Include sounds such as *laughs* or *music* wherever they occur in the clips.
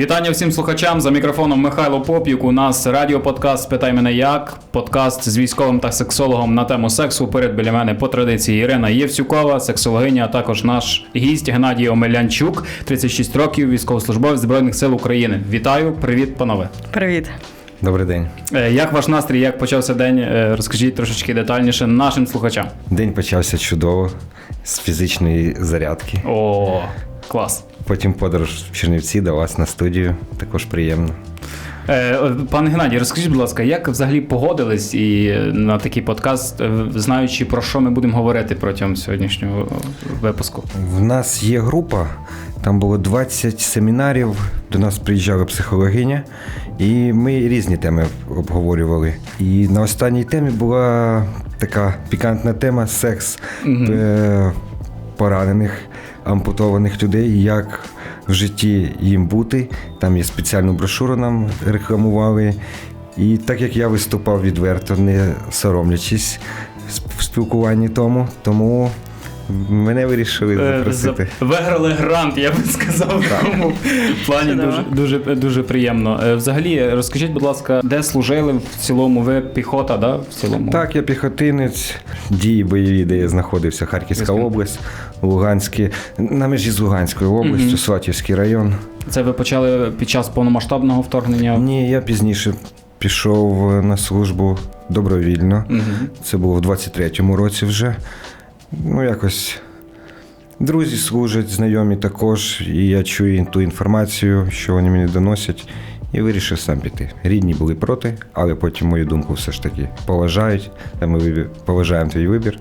Вітання всім слухачам за мікрофоном Михайло Поп'юк. У нас радіоподкаст Спитай мене як. Подкаст з військовим та сексологом на тему сексу. Перед біля мене по традиції Ірина Євсюкова, сексологиня, а також наш гість Геннадій Омелянчук, 36 років, військовослужбовець Збройних сил України. Вітаю, привіт, панове. Привіт. Добрий день. Е, Як ваш настрій? Як почався день? Е, Розкажіть трошечки детальніше нашим слухачам. День почався чудово з фізичної зарядки. О, клас. Потім подорож в Чернівці до вас на студію. Також приємно. Е, Пане Геннадій, розкажіть, будь ласка, як взагалі погодились і е, на такий подкаст, е, знаючи про що ми будемо говорити протягом сьогоднішнього випуску? В нас є група, там було 20 семінарів. До нас приїжджала психологиня, і ми різні теми обговорювали. І на останній темі була така пікантна тема секс е, поранених, ампутованих людей, як в житті їм бути. Там є спеціальну брошуру нам рекламували. І так як я виступав відверто, не соромлячись в спілкуванні тому, тому мене вирішили Е, запросити. Виграли грант, я би сказав, в тому плані дуже, дуже, дуже приємно. Е, Взагалі, розкажіть, будь ласка, де служили в цілому? Ви піхота, да? В цілому? Так, я піхотинець, дії бойові, де я знаходився, Харківська область, Луганське, на межі з Луганською областю. Сватівський район. Це ви почали під час повномасштабного вторгнення? Ні, я пізніше пішов на службу добровільно. Це було в 23-му році вже. Ну, якось друзі служать, знайомі також, і я чую ту інформацію, що вони мені доносять, і вирішив сам піти. Рідні були проти, але потім мою думку все ж таки поважають. Та ми поважаємо твій вибір.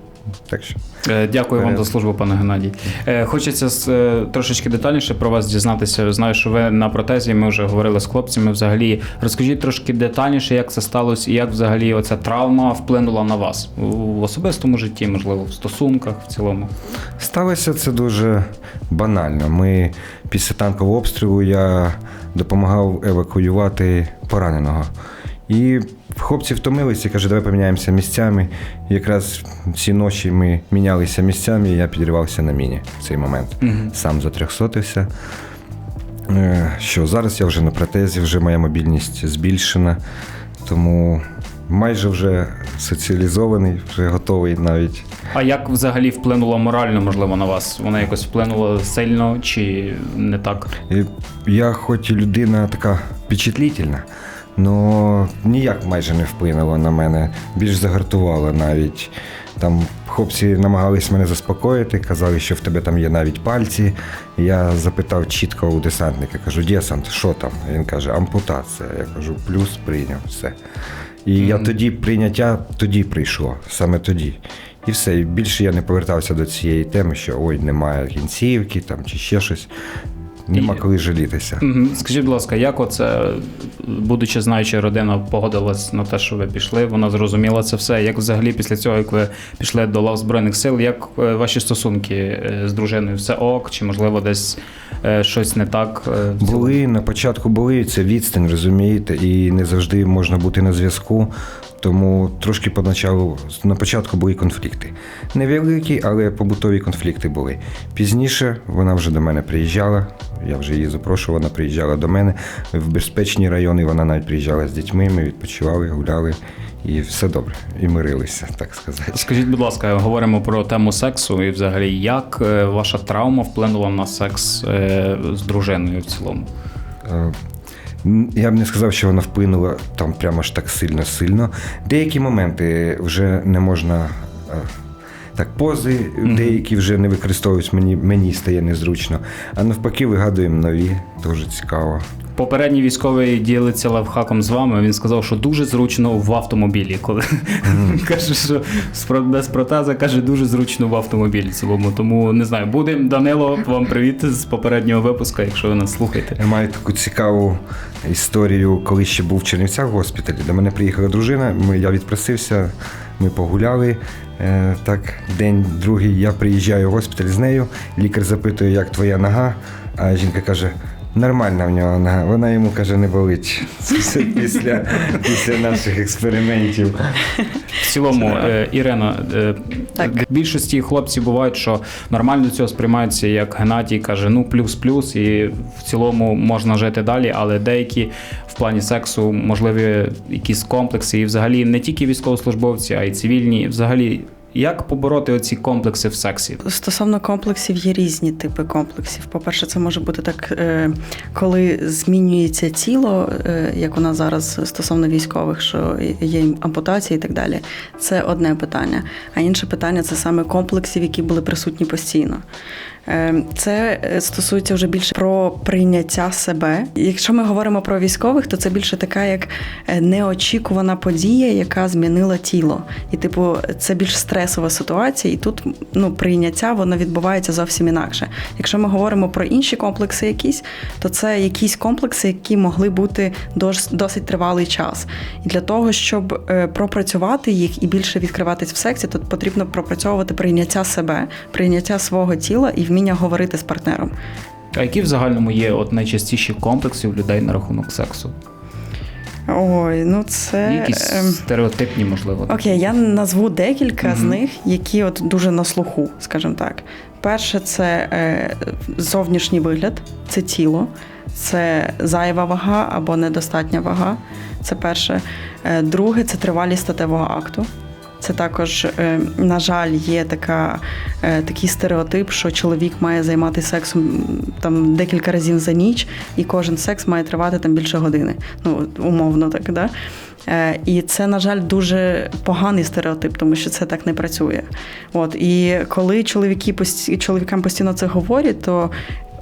Так що Е, Дякую вам за службу, пане Геннадій. Е, Хочеться е, трошечки детальніше про вас дізнатися. Знаю, що ви на протезі. Ми вже говорили з хлопцями. Взагалі, розкажіть трошки детальніше, як це сталося, і як взагалі оця травма вплинула на вас в особистому житті, можливо, в стосунках в цілому. Сталося це дуже банально. Ми після танкового обстрілу я допомагав евакуювати пораненого. І хлопці втомилися, каже, давай поміняємося місцями. І якраз ці ночі ми мінялися місцями, і я підривався на міні в цей момент. Мгм. Сам затрьохсотився. Е, Що зараз я вже на протезі, вже моя мобільність збільшена, тому майже вже соціалізований, вже готовий навіть А як взагалі вплинула морально, можливо, на вас? Вона якось вплинула сильно чи не так? Я хоч і людина така впечатлительна, але ніяк майже не вплинуло на мене. Більш загартувало навіть. Там хлопці намагались мене заспокоїти, казали, що в тебе там є навіть пальці. Я запитав чітко у десантника, кажу, десант, що там? Він каже, ампутація. Я кажу, плюс прийняв все. І я тоді прийняття тоді прийшло, саме тоді. І все. І більше я не повертався до цієї теми, що ой, немає кінцівки там чи ще щось. Нема коли жалітися. Скажіть, будь ласка, як оце, будучи знаючи, родина погодилась на те, що ви пішли, вона зрозуміла це все. Як взагалі після цього, як ви пішли до лав Збройних сил, як е, ваші стосунки е, з дружиною? Все ок, чи можливо десь е, щось не так? Були на початку були це відстань, розумієте, і не завжди можна бути на зв'язку. Тому трошки поначалу на початку були конфлікти. Невеликі, але побутові конфлікти були. Пізніше вона вже до мене приїжджала. Я вже її запрошував, вона приїжджала до мене в безпечні райони. Вона навіть приїжджала з дітьми. Ми відпочивали, гуляли, і все добре. І мирилися, так сказати. Скажіть, будь ласка, говоримо про тему сексу, і взагалі, як е, ваша травма вплинула на секс е, з дружиною в цілому? Я б не сказав, що вона вплинула там прямо ж так сильно-сильно. Деякі моменти вже не можна. е, Так, пози деякі вже не використовують, мені, мені стає незручно. А навпаки, вигадуємо нові, дуже цікаво. Попередній військовий ділиться лайфхаком з вами. Він сказав, що дуже зручно в автомобілі. Коли *laughs* каже, що без протеза каже, дуже зручно в автомобілі цілому. Тому не знаю, будемо Данило. Вам привіт з попереднього випуска, якщо ви нас слухаєте. Я маю таку цікаву історію, коли ще був в Чернівцях в госпіталі. До мене приїхала дружина, ми, я відпросився, ми погуляли. Е, так, день, другий, я приїжджаю в госпіталь з нею, лікар запитує, як твоя нога, а жінка каже: Нормальна в нього нога. Вона йому каже, не болить Це після, після наших експериментів. В цілому, е, Ірина, е, Так. в більшості хлопців бувають, що нормально до цього сприймаються, як Геннадій каже, ну плюс-плюс, і в цілому можна жити далі, але деякі в плані сексу можливі якісь комплекси, і взагалі не тільки військовослужбовці, а й цивільні. Взагалі, як побороти оці комплекси в сексі? Стосовно комплексів є різні типи комплексів. По-перше, це може бути так, е, коли змінюється тіло, е, як у нас зараз стосовно військових, що є ампутації і так далі. Це одне питання. А інше питання це саме комплексів, які були присутні постійно. Е, Це е, стосується вже більше про прийняття себе. Якщо ми говоримо про військових, то це більше така як е, неочікувана подія, яка змінила тіло. І, типу, це більш стресова ситуація, і тут ну, прийняття воно відбувається зовсім інакше. Якщо ми говоримо про інші комплекси, якісь, то це якісь комплекси, які могли бути досить тривалий час. І для того, щоб пропрацювати їх і більше відкриватись в сексі, то потрібно пропрацьовувати прийняття себе, прийняття свого тіла і вміння говорити з партнером. А які в загальному є от найчастіші комплекси у людей на рахунок сексу? Ой, ну це. Якісь ем, стереотипні, можливо. Окей, я назву декілька з них, які от дуже на слуху, скажімо так. Перше, це е, зовнішній вигляд, це тіло, це зайва вага або недостатня вага. Це перше. Е, друге це тривалість статевого акту. Це також, е, на жаль, є така, е, такий стереотип, що чоловік має займатися сексом там декілька разів за ніч, і кожен секс має тривати там більше години. Ну, умовно так, да? Е, І це, на жаль, дуже поганий стереотип, тому що це так не працює. От і коли чоловіки чоловікам постійно це говорять, то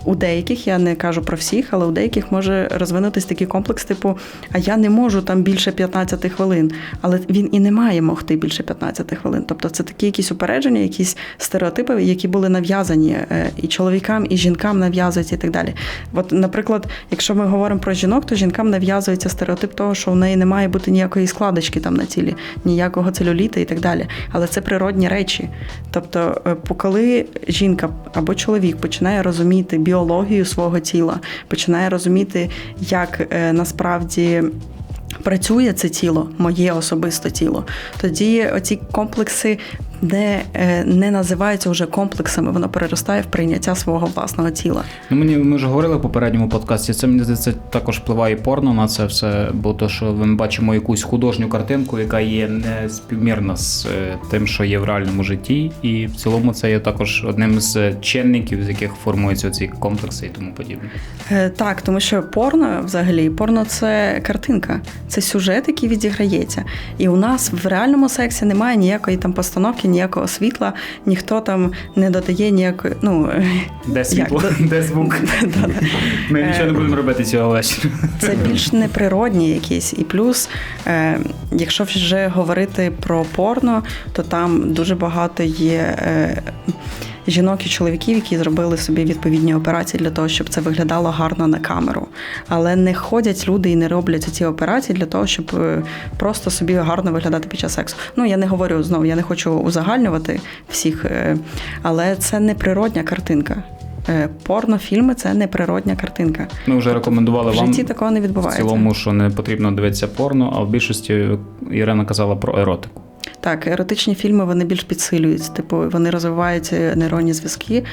у деяких, я не кажу про всіх, але у деяких може розвинутись такий комплекс, типу, а я не можу там більше 15 хвилин. Але він і не має могти більше 15 хвилин. Тобто це такі якісь упередження, якісь стереотипи, які були нав'язані е, і чоловікам, і жінкам нав'язуються, і так далі. От, наприклад, якщо ми говоримо про жінок, то жінкам нав'язується стереотип того, що в неї не має бути ніякої складочки там на тілі, ніякого целюліта і так далі. Але це природні речі. Тобто, е, коли жінка або чоловік починає розуміти біологію свого тіла, починає розуміти, як е, насправді. Працює це тіло, моє особисте тіло. Тоді оці комплекси не, е, не називаються вже комплексами, воно переростає в прийняття свого власного тіла. Ну, мені ми вже говорили в попередньому подкасті. Це мені здається також впливає порно на це все, бо то, що ми бачимо якусь художню картинку, яка є не співмірна з е, тим, що є в реальному житті, і в цілому це є також одним з чинників, з яких формуються ці комплекси і тому подібне. Е, Так, тому що порно взагалі, порно це картинка, це сюжет, який відіграється. І у нас в реальному сексі немає ніякої там постановки, ніякого світла, ніхто там не додає ніякої. Ну *laughs* Де світло, Як? де звук? *laughs* Ми нічого не будемо робити цього вечора. *laughs* це більш неприродні якісь. І плюс, е, якщо вже говорити про порно, то там дуже багато є. Жінок і чоловіків, які зробили собі відповідні операції для того, щоб це виглядало гарно на камеру. Але не ходять люди і не роблять ці операції для того, щоб е, просто собі гарно виглядати під час сексу. Ну я не говорю знову, я не хочу узагальнювати всіх, е, але це неприродня картинка. Е, Порнофільми це неприродня картинка. Ми вже рекомендували В вам житті такого не в відбувається. цілому, що не потрібно дивитися порно, а в більшості Ірина казала про еротику. Так, еротичні фільми вони більш підсилюють, типу вони розвивають е, нейронні зв'язки,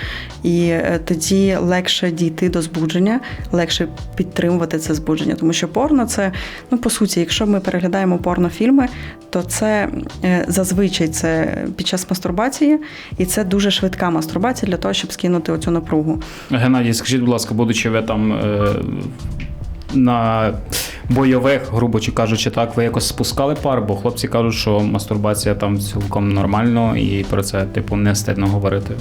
і е, тоді легше дійти до збудження, легше підтримувати це збудження. Тому що порно це, ну по суті, якщо ми переглядаємо порнофільми, то це е, зазвичай це під час мастурбації, і це дуже швидка мастурбація для того, щоб скинути оцю напругу. Геннадій, скажіть, будь ласка, будучи ви там е, на бойових, грубо чи кажучи, так, ви якось спускали пар, бо хлопці кажуть, що мастурбація там цілком нормально і про це, типу, не стидно говорити.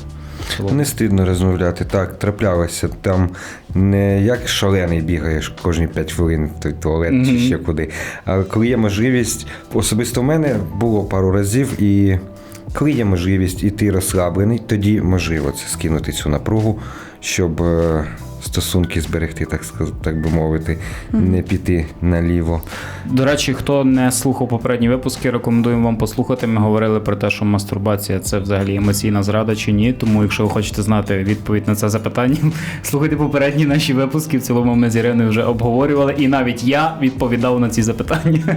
Не стидно розмовляти. Так, траплялося. Там не як шалений бігаєш кожні 5 хвилин в той туалет чи ще куди. А коли є можливість, особисто в мене було пару разів, і коли є можливість і ти розслаблений, тоді можливо це скинути цю напругу, щоб е, стосунки зберегти, так сказати, так би мовити, не піти наліво. До речі, хто не слухав попередні випуски, рекомендуємо вам послухати. Ми говорили про те, що мастурбація це взагалі емоційна зрада чи ні. Тому, якщо ви хочете знати відповідь на це запитання, *laughs* слухайте попередні наші випуски. В цілому ми з Іриною вже обговорювали, і навіть я відповідав на ці запитання.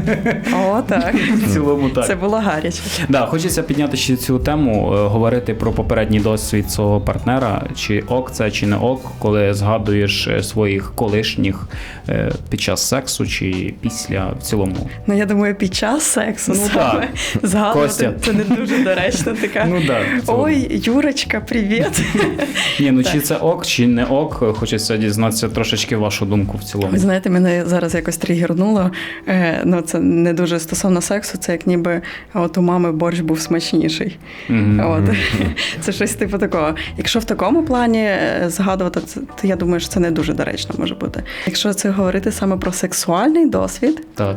О, так. *laughs* В цілому так. Це було гаряче. Да, хочеться підняти ще цю тему, е, говорити про попередній досвід свого партнера, чи ок це, чи не ок, коли згадуєш е, своїх колишніх е, під час сексу чи після в цілому. Ну я думаю, під час сексу Ну, саме *laughs* згадувати Костя. це не дуже доречно. *laughs* Така Ну да, ой, Юрочка, привіт. *laughs* Ні, ну Так. чи це ок, чи не ок, хочеться дізнатися трошечки вашу думку в цілому. Ви знаєте, мене зараз якось тригернуло. Е, ну це не дуже стосовно сексу, це як ніби от у мами борщ був смачніший. Мгм. От це щось типу такого. Якщо в такому плані е, згадувати, то я думаю, що це не дуже доречно може бути. Якщо це говорити саме про сексуальний досвід, Так.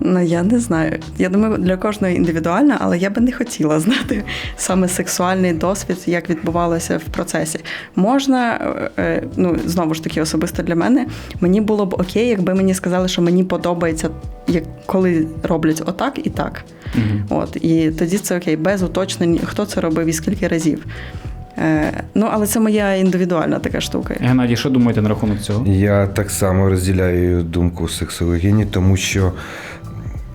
ну я не знаю. Я думаю, для кожного індивідуально, але я би не хотіла *laughs* знати саме сексуальний досвід, як відбувалося в процесі. Можна, е, е, ну знову ж таки, особисто для мене, мені було б окей, якби мені сказали, що мені подобається, як коли роблять отак і так. Мгм. От і тоді це окей, без уточнень, хто це робив і скільки разів. Е, ну, але це моя індивідуальна така штука. Геннадій, що думаєте на рахунок цього? Я так само розділяю думку сексологіні, тому що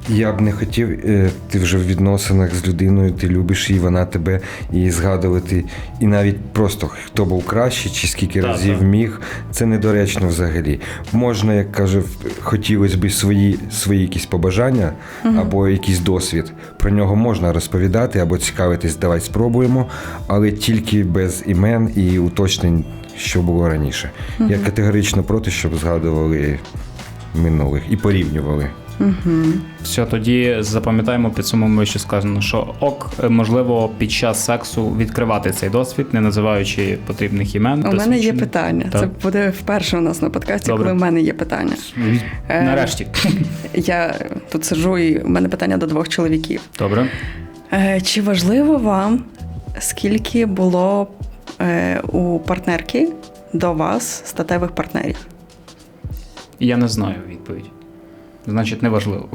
я б не хотів, е, ти вже в відносинах з людиною, ти любиш її, вона тебе і згадувати. І навіть просто хто був краще, чи скільки Так, разів так. міг, це недоречно взагалі. Можна, як каже, хотілося б свої, свої якісь побажання або якийсь досвід. Про нього можна розповідати або цікавитись, давай спробуємо, але тільки без імен і уточнень, що було раніше. Я категорично проти, щоб згадували минулих і порівнювали. Все, тоді запам'ятаємо підсумуємо, що сказано, що ок, можливо, під час сексу відкривати цей досвід, не називаючи потрібних імен. У мене є питання. Так. Це буде вперше у нас на подкасті, Добре. коли в мене є питання. Е, Нарешті. *laughs* Я тут сиджу, і в мене питання до двох чоловіків. Добре. Е, Чи важливо вам, скільки було е, у партнерки до вас статевих партнерів? Я не знаю відповідь. Значить, неважливо.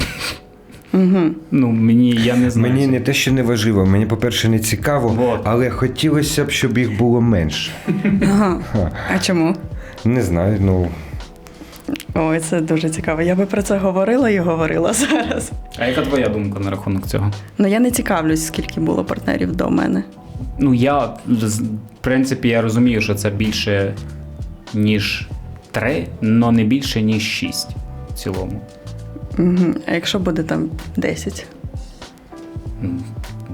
Угу. Ну, мені я не знаю. Мені не те, що не важливо, мені, по-перше, не цікаво, Вот. але хотілося б, щоб їх було менше. Ага. А чому? Не знаю, ну Ой, це дуже цікаво. Я би про це говорила і говорила зараз. А яка твоя думка на рахунок цього? Ну я не цікавлюсь, скільки було партнерів до мене. Ну, я, з- в принципі, я розумію, що це більше, ніж три, але не більше, ніж шість в цілому. Угу. А якщо буде там 10?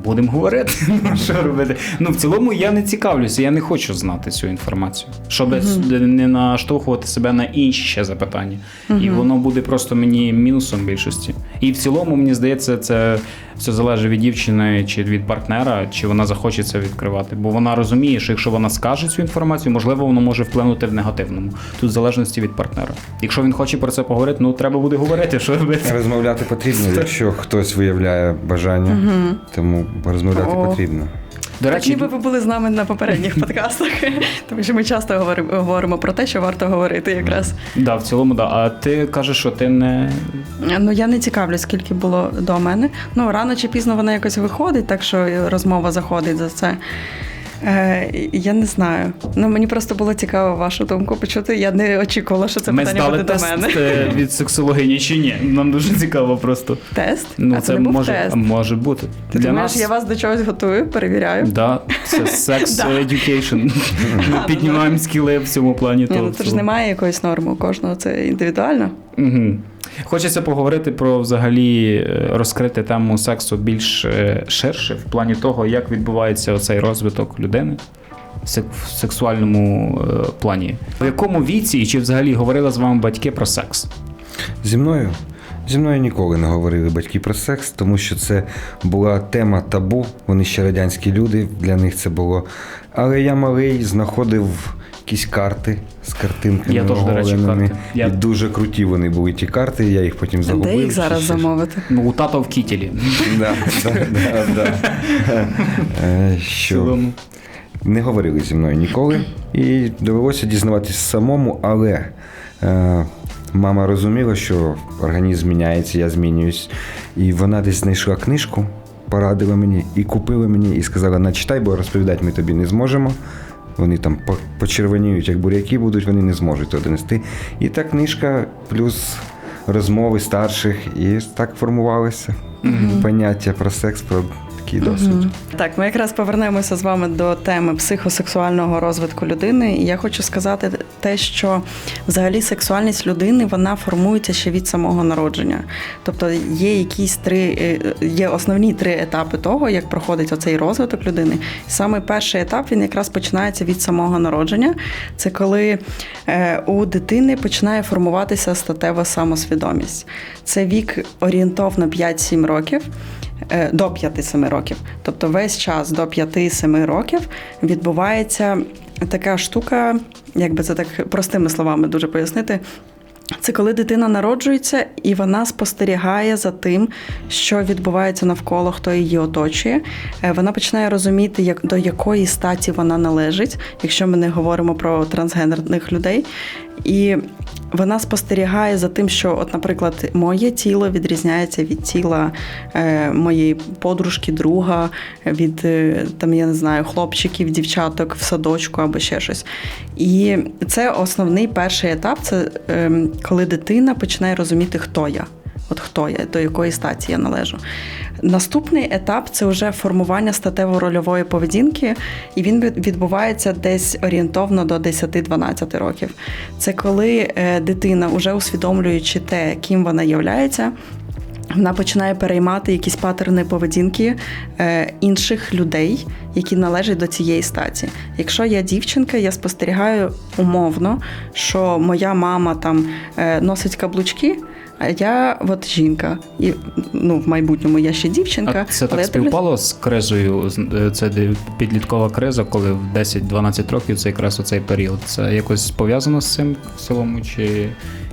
Будемо говорити, *laughs* що робити. Ну, в цілому я не цікавлюся, я не хочу знати цю інформацію, щоб не наштовхувати себе на інші ще запитання. І воно буде просто мені мінусом більшості. І в цілому, мені здається, це все залежить від дівчини чи від партнера, чи вона захоче це відкривати. Бо вона розуміє, що якщо вона скаже цю інформацію, можливо, воно може вплинути в негативному. Тут в залежності від партнера. Якщо він хоче про це поговорити, ну треба буде говорити, що робити. розмовляти потрібно, *laughs* якщо хтось виявляє бажання, тому розмовляти потрібно. До Так ніби ви були з нами на попередніх *laughs* подкастах, тому що ми часто говоримо, про те, що варто говорити якраз. да, в цілому, да. А ти кажеш, що ти не Ну я не цікавлюсь, скільки було до мене. Ну рано чи пізно вона якось виходить, так що розмова заходить за це. Е, я не знаю. Ну мені просто було цікаво вашу думку почути. Я не очікувала, що це Ми питання здали буде тест до мене. е, від сексологині чи ні? Нам дуже цікаво просто. Тест? Ну, а це, це, не був може, тест. може бути. Ти Для думаєш, нас я вас до чогось готую, перевіряю? да, це *laughs* Да. education. *laughs* Ми піднімаємо скіли в цьому плані. Ні, то ну це ж немає якоїсь норми у кожного, це індивідуально. Мгм. Хочеться поговорити про взагалі е, розкрити тему сексу більш е, ширше, в плані того, як відбувається оцей розвиток людини в сексуальному е, плані. В якому віці чи взагалі говорили з вами батьки про секс? Зі мною? Зі мною ніколи не говорили батьки про секс, тому що це була тема табу. Вони ще радянські люди, для них це було. Але я малий знаходив якісь карти з картинками. Я теж, до речі, оголеними. карти. Я- І дуже круті вони були ті карти, я їх потім загубив. Де їх чи зараз ще ж. замовити? Ну, у тата в кітілі. Да, да, да, да. Е, Що? не говорили зі мною ніколи. І довелося дізнаватися самому, але е, мама розуміла, що організм міняється, я змінююсь. І вона десь знайшла книжку, порадила мені і купила мені, і сказала: начитай, бо розповідати ми тобі не зможемо. Вони там по- почервоніють, як буряки будуть, вони не зможуть то донести. І та книжка, плюс розмови старших, і так формувалося поняття про секс, про такий досвід. Так, ми якраз повернемося з вами до теми психосексуального розвитку людини. І я хочу сказати те, що взагалі сексуальність людини вона формується ще від самого народження. Тобто є якісь три, е, є основні три етапи того, як проходить оцей розвиток людини. Саме перший етап він якраз починається від самого народження. Це коли е, у дитини починає формуватися статева самосвідомість. Це вік орієнтовно 5-7 років. е, До 5-7 років. Тобто весь час до 5-7 років відбувається така штука, як би це так простими словами дуже пояснити. Це коли дитина народжується і вона спостерігає за тим, що відбувається навколо, хто її оточує. Е, Вона починає розуміти, як до якої статі вона належить, якщо ми не говоримо про трансгендерних людей. І вона спостерігає за тим, що, от, наприклад, моє тіло відрізняється від тіла е, моєї подружки, друга, від е, там, я не знаю, хлопчиків, дівчаток в садочку або ще щось. І це основний перший етап це е, коли дитина починає розуміти, хто я. От хто я, до якої статі я належу. Наступний етап це вже формування статево-рольової поведінки, і він від- відбувається десь орієнтовно до 10-12 років. Це коли е, дитина, вже усвідомлюючи те, ким вона являється, вона починає переймати якісь патерни поведінки е, інших людей, які належать до цієї статі. Якщо я дівчинка, я спостерігаю умовно, що моя мама там е, носить каблучки. А я от жінка, і ну в майбутньому я ще дівчинка. А це так я дивлюсь- співпало з кризою. е, Це підліткова криза, коли в 10-12 років це якраз оцей період. Це якось пов'язано з цим в цілому чи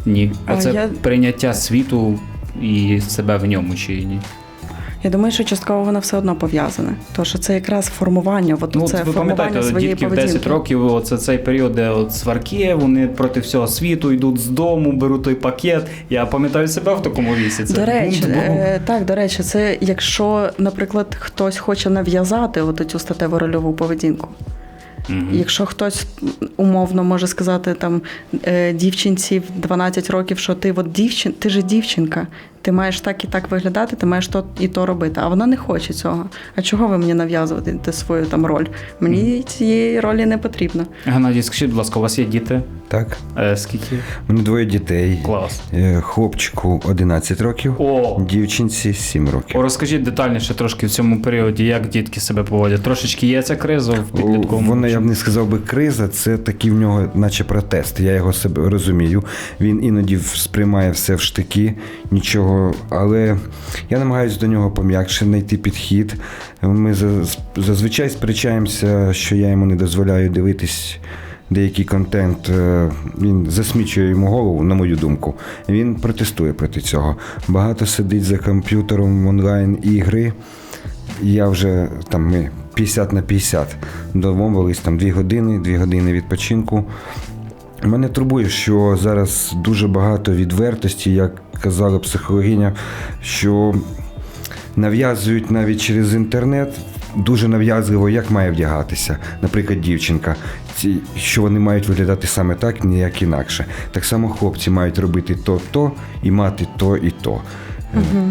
ні? Оце я- прийняття світу і себе в ньому чи ні? Я думаю, що частково воно все одно пов'язане. Тому що це якраз формування, от Ну, це ви формування своєї дітки в поведінки. 10 років, оце цей період, де от сварки, вони проти всього світу йдуть з дому, беруть той пакет. Я пам'ятаю себе в такому віці. Це До речі, е, так, до речі, це якщо, наприклад, хтось хоче нав'язати от цю статево рольову поведінку. Мгм. Якщо хтось умовно може сказати там е, дівчинці в 12 років, що ти от дівчин, ти же дівчинка, ти маєш так і так виглядати, ти маєш то і то робити. А вона не хоче цього. А чого ви мені нав'язуєте свою там роль? Мені цієї ролі не потрібно. Геннадій, скажіть, будь ласка, у вас є діти? Так, Е, скільки? у мене двоє дітей. Клас. Е, Хлопчику 11 років, О, дівчинці 7 років. О, розкажіть детальніше трошки в цьому періоді, як дітки себе поводять. Трошечки є ця криза в підлітковому. Вона, я б не сказав би, криза, це такий в нього, наче протест. Я його себе розумію. Він іноді сприймає все в штики, нічого. Але я намагаюся до нього пом'якше знайти підхід. Ми зазвичай сперечаємося, що я йому не дозволяю дивитись. Деякий контент е, він засмічує йому голову, на мою думку. Він протестує проти цього. Багато сидить за комп'ютером в онлайн ігри. Я вже там ми 50 на 50 домовились там 2 години, 2 години відпочинку. Мене турбує, що зараз дуже багато відвертості, як казала психологиня, що нав'язують навіть через інтернет дуже нав'язливо, як має вдягатися. Наприклад, дівчинка, що вони мають виглядати саме так, ніяк інакше. Так само хлопці мають робити то-то і мати то і то.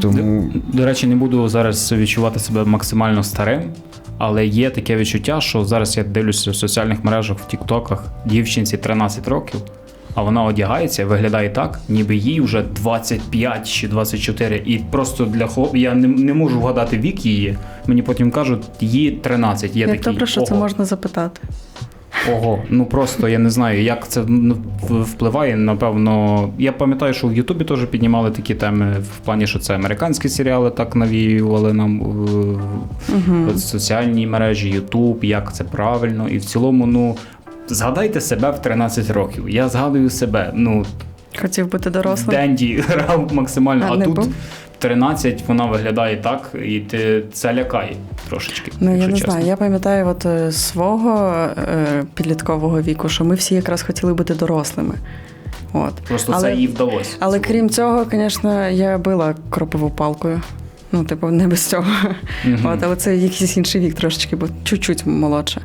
Тому До речі, не буду зараз відчувати себе максимально старим, але є таке відчуття, що зараз я дивлюся в соціальних мережах, в Тіктоках, дівчинці 13 років, а вона одягається, виглядає так, ніби їй вже 25 чи 24. І просто для хлоп... я не, не можу вгадати вік її. Мені потім кажуть, їй 13. Я Як такий, добре, що це можна запитати. Ого, ну просто я не знаю, як це ну, впливає. Напевно, я пам'ятаю, що в Ютубі теж піднімали такі теми в плані, що це американські серіали так навіювали нам в соціальній мережі, Ютуб, як це правильно. І в цілому, ну згадайте себе в 13 років. Я згадую себе. Ну, Хотів бути дорослим. Денді *laughs* грав максимально, А а, тут був? 13 вона виглядає так, і ти це лякає трошечки. Ну я не чесно. знаю. Я пам'ятаю, от е, свого е, підліткового віку, що ми всі якраз хотіли бути дорослими. От. Просто Але- це їй вдалося. Але крім цього, звісно, я била кропову палкою. Ну, типу, не без цього. Мгм. От, але це якийсь інший вік трошечки, бо чуть-чуть молодше.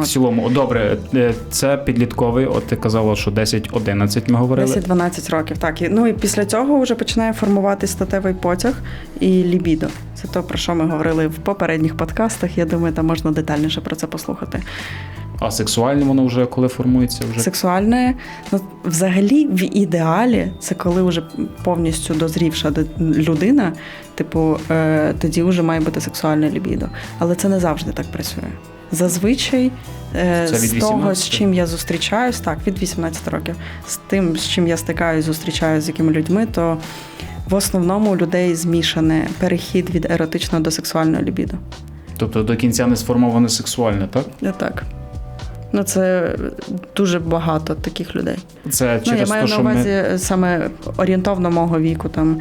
В цілому, добре, е, це підлітковий, от ти казала, що 10-11 ми говорили. 10-12 років, так. І, ну і після цього вже починає формувати статевий потяг і лібідо. Це то, про що ми говорили в попередніх подкастах. Я думаю, там можна детальніше про це послухати. А сексуальне воно вже коли формується вже. Сексуальне, ну взагалі, в ідеалі, це коли вже повністю дозрівша людина, типу, е, тоді вже має бути сексуальне лібідо. Але це не завжди так працює. Зазвичай е, з того, з чим я зустрічаюсь, так, від 18 років, з тим, з чим я стикаюсь, зустрічаюсь з якими людьми, то в основному у людей змішане перехід від еротичного до сексуального лібідо. Тобто до кінця не сформоване сексуальне, так? Так. Ну, це дуже багато таких людей. Це Ну, я через маю те, на увазі ми. е, саме орієнтовно мого віку, там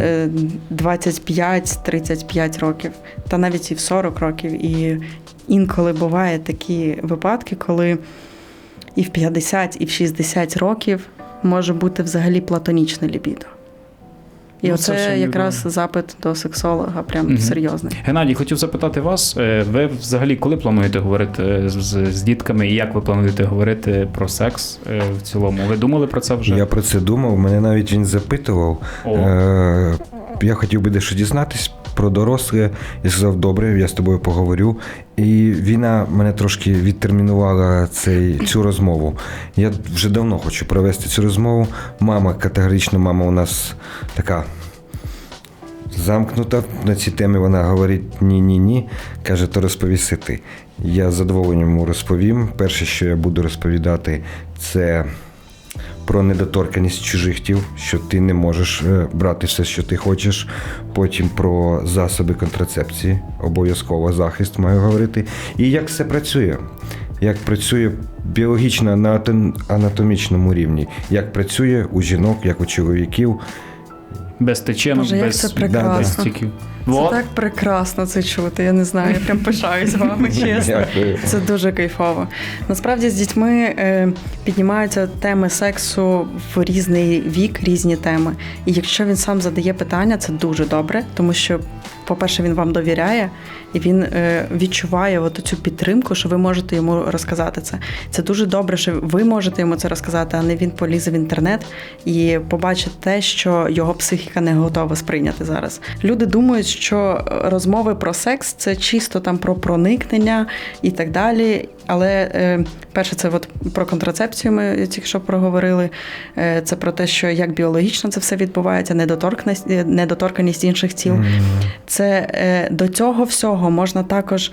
е, 25-35 років, та навіть і в 40 років. І інколи буває такі випадки, коли і в 50, і в 60 років може бути взагалі платонічне лібідо. І Ну, це оце ще якраз запит до сексолога, прям угу. серйозний. Геннадій, хотів запитати вас, е, ви взагалі коли плануєте говорити з, з, з дітками і як ви плануєте говорити про секс е, в цілому? Ви думали про це вже? Я про це думав, мене навіть він запитував. О. Е, я хотів би дещо дізнатись про доросле. Я сказав, добре, я з тобою поговорю. І війна мене трошки відтермінувала цей, цю розмову. Я вже давно хочу провести цю розмову. Мама категорично, мама у нас така замкнута на ці теми. Вона говорить ні-ні ні. Каже, то розповіси ти. Я з задоволенням розповім. Перше, що я буду розповідати, це про недоторканість чужих тіл, що ти не можеш е, брати все, що ти хочеш. Потім про засоби контрацепції, обов'язково захист маю говорити. І як все працює. Як працює біологічно на анатомічному рівні, як працює у жінок, як у чоловіків. Без як без, без стіків. Це так прекрасно це чути. Я не знаю, я прям пишаюсь вами, *laughs* чесно. Це дуже кайфово. Насправді з дітьми е, піднімаються теми сексу в різний вік, різні теми. І якщо він сам задає питання, це дуже добре, тому що, по-перше, він вам довіряє і він е, відчуває от цю підтримку, що ви можете йому розказати це. Це дуже добре, що ви можете йому це розказати, а не він полізе в інтернет і побачить те, що його психіка не готова сприйняти зараз. Люди думають, що розмови про секс це чисто там про проникнення і так далі. Але е, перше, це от про контрацепцію. Ми тільки що проговорили. Е, це про те, що як біологічно це все відбувається, недоторканість, недоторканість інших тіл. Це е, до цього всього можна також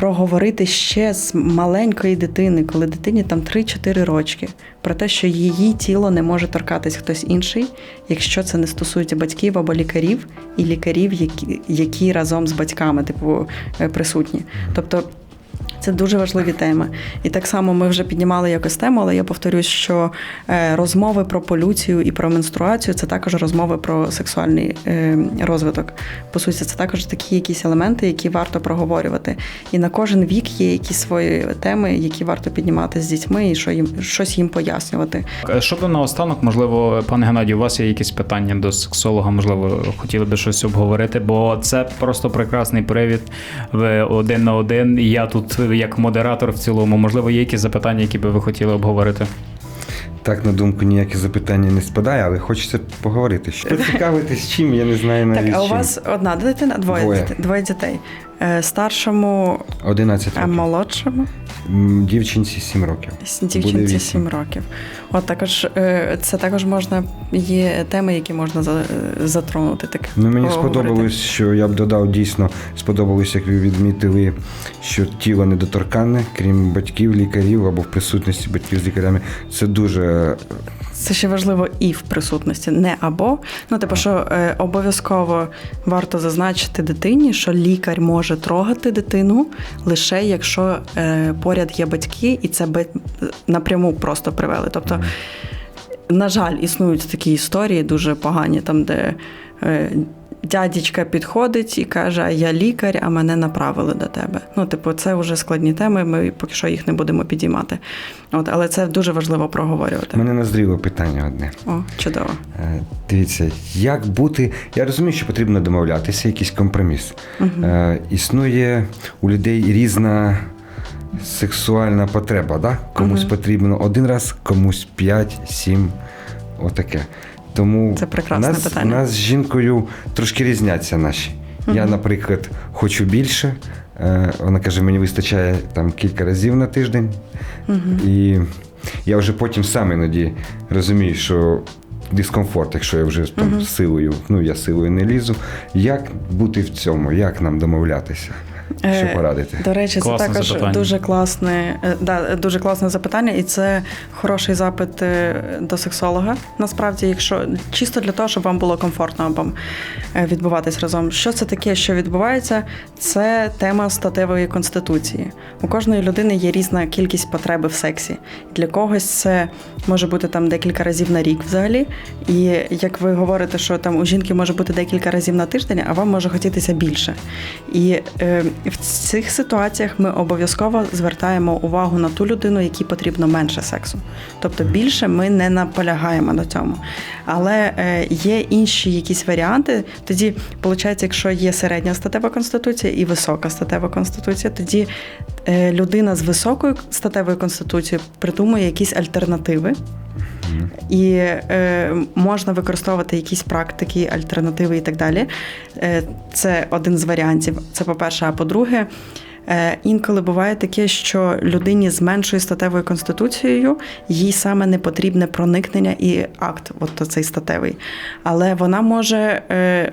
проговорити ще з маленької дитини, коли дитині там 3-4 рочки, про те, що її тіло не може торкатись хтось інший, якщо це не стосується батьків або лікарів, і лікарів, які, які разом з батьками типу, е, присутні. Тобто це дуже важливі теми. І так само ми вже піднімали якось тему, але я повторюсь, що е, розмови про полюцію і про менструацію це також розмови про сексуальний е, розвиток. По суті, це також такі якісь елементи, які варто проговорювати. І на кожен вік є якісь свої теми, які варто піднімати з дітьми і що їм щось їм пояснювати. Е, Що би наостанок, можливо, пане Геннадію, у вас є якісь питання до сексолога, можливо, хотіли би щось обговорити, бо це просто прекрасний привід. Ви один на один. Я тут як модератор в цілому. Можливо, є якісь запитання, які би ви хотіли обговорити. Так, на думку, ніякі запитання не спадає, але хочеться поговорити. Що цікавитись чим, я не знаю навіть. Так, а у чим. вас одна дитина, двоє, Двоє. дітей. Двоє дітей. Е, Старшому, 11 а років. молодшому Дівчинці 7 років. Дівчинці 7 років. От також е, це також можна є теми, які можна за- е, затронути. Так Ну, мені поговорити. сподобалось, що я б додав дійсно, сподобалось, як ви відмітили, що тіло недоторканне, крім батьків, лікарів або в присутності батьків з лікарями. Це дуже Це ще важливо і в присутності, не або. Ну, типу, що е, обов'язково варто зазначити дитині, що лікар може трогати дитину лише якщо е, поряд є батьки, і це би напряму просто привели. Тобто, на жаль, існують такі історії дуже погані, там, де е, дядічка підходить і каже: «А я лікар, а мене направили до тебе. Ну, типу, це вже складні теми. Ми поки що їх не будемо підіймати. От, але це дуже важливо проговорювати. Мене назріло питання одне. О, чудово. Е, Дивіться, як бути. Я розумію, що потрібно домовлятися, якийсь компроміс. Е, існує у людей різна сексуальна потреба, да? комусь потрібно один раз, комусь п'ять, сім, отаке. Тому Це прекрасне нас, питання. нас з жінкою трошки різняться наші. Я, наприклад, хочу більше. Е, Вона каже, мені вистачає там кілька разів на тиждень. І я вже потім сам іноді розумію, що дискомфорт, якщо я вже там силою, ну я силою не лізу. Як бути в цьому? Як нам домовлятися? Що Е, порадити? До речі, Класне це також запитання. дуже класне, е, да, дуже класне запитання, і це хороший запит е, до сексолога. Насправді, якщо чисто для того, щоб вам було комфортно вам відбуватись разом. Що це таке, що відбувається? Це тема статевої конституції. У кожної людини є різна кількість потреби в сексі. Для когось це може бути там декілька разів на рік взагалі. І як ви говорите, що там у жінки може бути декілька разів на тиждень, а вам може хотітися більше. І е, в цих ситуаціях ми обов'язково звертаємо увагу на ту людину, якій потрібно менше сексу. Тобто більше ми не наполягаємо на цьому. Але е, є інші якісь варіанти. Тоді, виходить, якщо є середня статева конституція і висока статева конституція, тоді е, людина з високою статевою конституцією придумує якісь альтернативи. І е, можна використовувати якісь практики, альтернативи і так далі. Е, це один з варіантів. Це по-перше, а по-друге, е, інколи буває таке, що людині з меншою статевою конституцією їй саме не потрібне проникнення і акт, от цей статевий. Але вона може. Е,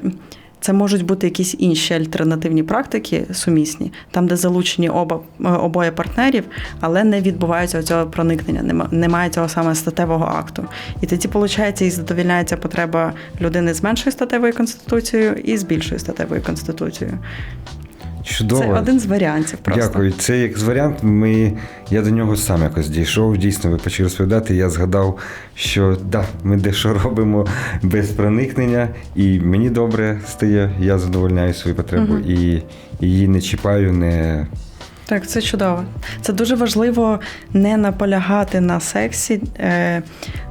це можуть бути якісь інші альтернативні практики сумісні, там, де залучені оба е, обоє партнерів, але не відбувається цього проникнення, немає цього саме статевого акту. І тоді, виходить, і задовільняється потреба людини з меншою статевою конституцією і з більшою статевою конституцією. Чудово. Це один з варіантів просто. Дякую. Це як з варіант. Ми, я до нього сам якось дійшов. Дійсно, ви почали розповідати. Я згадав, що да, ми дещо *laughs* робимо без проникнення, і мені добре стає, я задовольняю свою потребу і її не чіпаю, не. Так, це чудово. Це дуже важливо не наполягати на сексі е,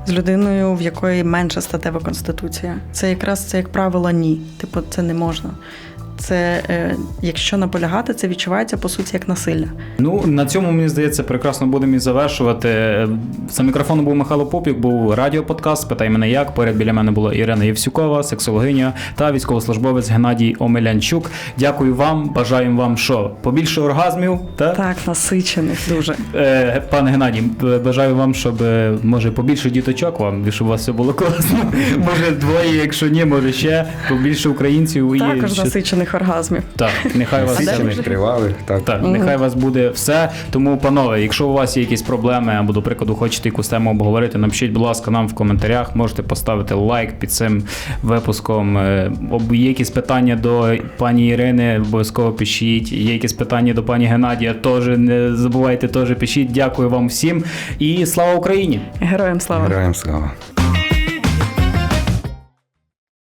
з людиною, в якої менша статева конституція. Це якраз це, як правило, ні. Типу, це не можна. Це е, якщо наполягати, це відчувається по суті як насилля. Ну на цьому мені здається, прекрасно будемо і завершувати. За мікрофоном був Михайло Попік, був радіоподкаст. Питай мене як. Поряд біля мене була Ірина Євсюкова, сексологиня та військовослужбовець Геннадій Омелянчук. Дякую вам. Бажаємо вам що побільше оргазмів. Та Так, насичених дуже. Е, пане Геннадій, бажаю вам, щоб е, може побільше діточок вам, щоб у вас все було класно. Може двоє, якщо ні, може ще побільше українців і Також ще- насичених оргазмів. так, нехай вас тривали. Так. так, нехай вас буде все. Тому, панове, якщо у вас є якісь проблеми або, до прикладу, хочете якусь тему обговорити, напишіть, будь ласка, нам в коментарях. Можете поставити лайк під цим випуском. Е, об- Є якісь питання до пані Ірини, обов'язково пишіть. Є якісь питання до пані Геннадія, теж не забувайте, теж пишіть. Дякую вам всім і слава Україні! Героям слава! Героям слава.